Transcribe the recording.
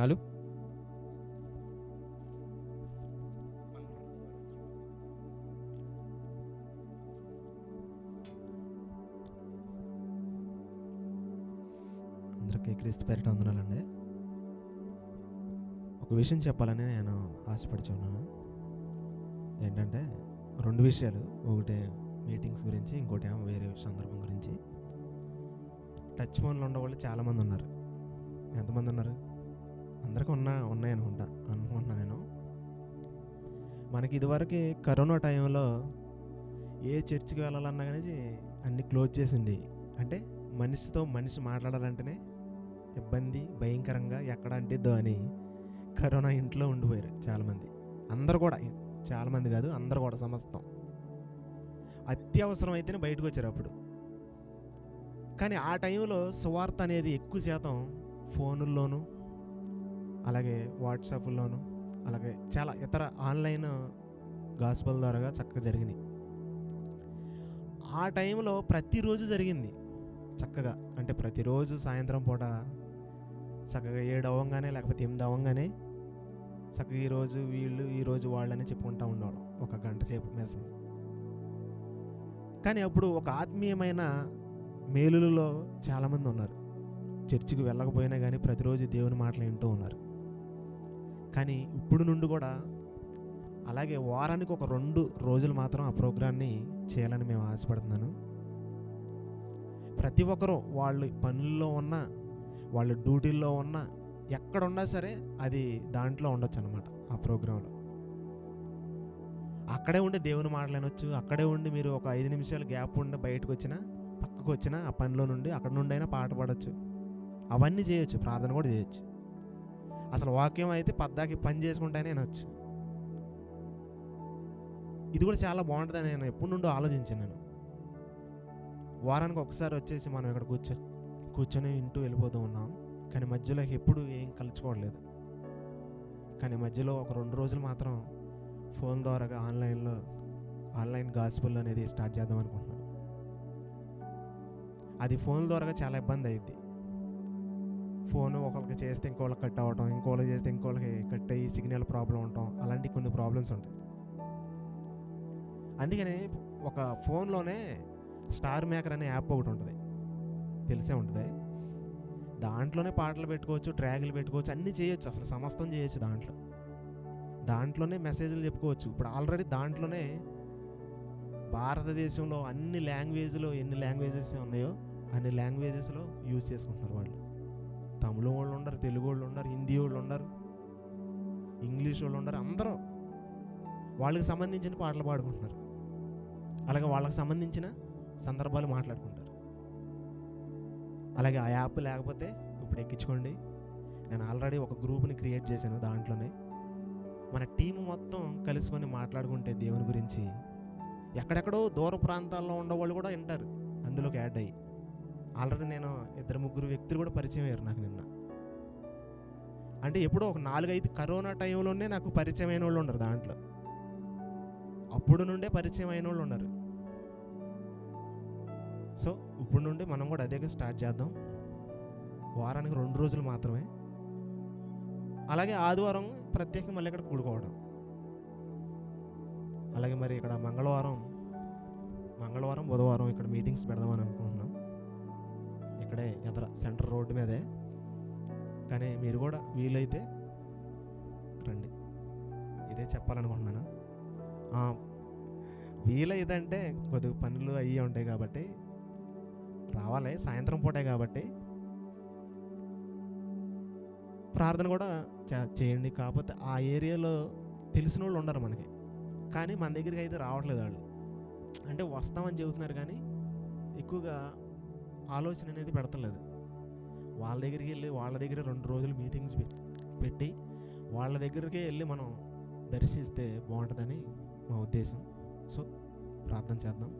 వందనాలు అందరికీ క్రీస్తు పేరిట వందనాలండి. ఒక విషయం చెప్పాలని నేను ఆశపడుచు ఉన్నాను. ఏంటంటే రెండు విషయాలు. ఒకటి మీటింగ్స్ గురించి ఇంకోటి ఏమో వేరే సందర్భం గురించి. టచ్ ఫోన్లో ఉండేవాళ్ళు చాలామంది ఉన్నారు. ఎంతమంది ఉన్నారు? అందరికీ ఉన్నా ఉన్నాయి అనుకుంటా అనుకుంటున్నా నేను. మనకి ఇదివరకు కరోనా టైంలో ఏ చర్చికి వెళ్ళాలన్నా కానీ అన్ని క్లోజ్ చేసి ఉండేవి అంటే మనిషితో మనిషి మాట్లాడాలంటేనే ఇబ్బంది భయంకరంగా ఎక్కడ అంటిద్దో అని కరోనా ఇంట్లో ఉండిపోయారు చాలామంది. అందరు కూడా చాలామంది కాదు అందరు కూడా సమస్తం. అత్యవసరం అయితేనే బయటకు వచ్చారు అప్పుడు. కానీ ఆ టైంలో సువార్త అనేది ఎక్కువ శాతం ఫోనుల్లోనూ అలాగే వాట్సాప్లోను అలాగే చాలా ఇతర ఆన్లైన్ గాస్పల్ ద్వారా చక్కగా జరిగినాయి. ఆ టైంలో ప్రతిరోజు జరిగింది. చక్కగా అంటే ప్రతిరోజు సాయంత్రం పూట చక్కగా ఏడు అవ్వంగానే లేకపోతే ఎనిమిది అవ్వంగానే చక్కగా ఈరోజు వీళ్ళు ఈరోజు వాళ్ళని చెప్పుకుంటూ ఉండేవాళ్ళం. ఒక గంట సేపు మెసేజ్. కానీ అప్పుడు ఒక ఆత్మీయమైన మేలులలో చాలామంది ఉన్నారు. చర్చికి వెళ్ళకపోయినా కానీ ప్రతిరోజు దేవుని మాటలు వింటూ ఉన్నారు. కానీ ఇప్పుడు నుండి కూడా అలాగే వారానికి ఒక రెండు రోజులు మాత్రం ఆ ప్రోగ్రాన్ని చేయాలని మేము ఆశపడుతున్నాను. ప్రతి ఒక్కరూ వాళ్ళు పనుల్లో ఉన్న వాళ్ళ డ్యూటీల్లో ఉన్న ఎక్కడున్నా సరే అది దాంట్లో ఉండొచ్చు అనమాట ఆ ప్రోగ్రాంలో అక్కడే ఉండి దేవుని మాట్లాడవచ్చు అక్కడే ఉండి మీరు ఒక ఐదు నిమిషాలు గ్యాప్ ఉండి బయటకు వచ్చినా పక్కకు వచ్చినా ఆ పనిలో నుండి అక్కడ నుండి అయినా పాట పాడచ్చు. అవన్నీ చేయొచ్చు ప్రార్థన కూడా చేయొచ్చు. అసలు వాక్యం అయితే పద్దాకి పని చేసుకుంటానే అనొచ్చు. ఇది కూడా చాలా బాగుంటుందని నేను ఎప్పటి నుండో ఆలోచించాను నేను. వారానికి ఒకసారి వచ్చేసి మనం ఇక్కడ కూర్చో కూర్చొని వింటూ వెళ్ళిపోతూ ఉన్నాం. కానీ మధ్యలో ఎప్పుడు ఏం కలుసుకోవట్లేదు కానీ మధ్యలో ఒక రెండు రోజులు మాత్రం ఫోన్ ద్వారా ఆన్లైన్లో ఆన్లైన్ గాస్పుల్ అనేది స్టార్ట్ చేద్దాం అనుకుంటున్నాను. అది ఫోన్ ద్వారా చాలా ఇబ్బంది అయింది ఫోన్ ఒకరికి చేస్తే ఇంకోళ్ళకి కట్ అవ్వటం ఇంకోళ్ళకి చేస్తే ఇంకోళ్ళకి కట్ అయ్యి సిగ్నల్ ప్రాబ్లం ఉండటం అలాంటి కొన్ని ప్రాబ్లమ్స్ ఉంటాయి. అందుకని ఒక ఫోన్లోనే స్టార్ మేకర్ అనే యాప్ ఒకటి ఉంటుంది. తెలిసే ఉంటుంది. దాంట్లోనే పాటలు పెట్టుకోవచ్చు ట్రాగులు పెట్టుకోవచ్చు అన్నీ చేయొచ్చు. అసలు సమస్తం చేయొచ్చు దాంట్లో. దాంట్లోనే మెసేజ్లు చెప్పుకోవచ్చు. ఇప్పుడు ఆల్రెడీ దాంట్లోనే భారతదేశంలో అన్ని లాంగ్వేజ్లో ఎన్ని లాంగ్వేజెస్ ఉన్నాయో అన్ని లాంగ్వేజెస్లో యూజ్ చేసుకుంటున్నారు వాళ్ళు. తమిళ వాళ్ళు ఉండరు తెలుగు వాళ్ళు ఉండరు హిందీ వాళ్ళు ఉండరు ఇంగ్లీష్ వాళ్ళు ఉండరు అందరూ వాళ్ళకి సంబంధించిన పాటలు పాడుకుంటున్నారు. అలాగే వాళ్ళకి సంబంధించిన సందర్భాలు మాట్లాడుకుంటారు. అలాగే ఆ యాప్ లేకపోతే ఇప్పుడు ఎక్కించుకోండి. నేను ఆల్రెడీ ఒక గ్రూప్ని క్రియేట్ చేశాను దాంట్లోనే. మన టీం మొత్తం కలుసుకొని మాట్లాడుకుంటే దేవుని గురించి ఎక్కడెక్కడో దూర ప్రాంతాల్లో ఉండేవాళ్ళు కూడా వింటారు. అందులోకి యాడ్ అయ్యి. ఆల్రెడీ నేను ఇద్దరు ముగ్గురు వ్యక్తులు కూడా పరిచయం అయ్యారు నాకు నిన్న. అంటే ఎప్పుడో ఒక నాలుగైదు కరోనా టైంలోనే నాకు పరిచయం అయిన వాళ్ళు ఉన్నారు దాంట్లో. అప్పుడు నుండే పరిచయం అయిన వాళ్ళు ఉన్నారు సో ఇప్పుడు నుండి మనం కూడా అదే స్టార్ట్ చేద్దాం. వారానికి రెండు రోజులు మాత్రమే. అలాగే ఆదివారం ప్రత్యేకంగా మళ్ళీ ఇక్కడ కూడుకోవడం. అలాగే మరి ఇక్కడ మంగళవారం మంగళవారం బుధవారం ఇక్కడ మీటింగ్స్ పెడదామని అనుకుంటున్నాం. ఇక్కడే ఎదర సెంటర్ రోడ్డు మీదే. కానీ మీరు కూడా వీలైతే రండి. ఇదే చెప్పాలనుకుంటున్నాను. వీలైదంటే కొద్దిగా పనులు అయ్యి ఉంటాయి కాబట్టి రావాలి సాయంత్రం పూటే కాబట్టి. ప్రార్థన కూడా చే- చేయండి. కాకపోతే ఆ ఏరియాలో తెలిసిన వాళ్ళు ఉండరు మనకి. కానీ మన దగ్గరికి అయితే రావట్లేదు వాళ్ళు. అంటే వస్తామని చెబుతున్నారు కానీ ఎక్కువగా ఆలోచన అనేది పెడతలేదు. వాళ్ళ దగ్గరికి వెళ్ళి వాళ్ళ దగ్గర రెండు రోజులు మీటింగ్స్ పెట్టి పెట్టి వాళ్ళ దగ్గరికే వెళ్ళి మనం దర్శిస్తే బాగుంటుందని మా ఉద్దేశం. సో ప్రార్థన చేద్దాం.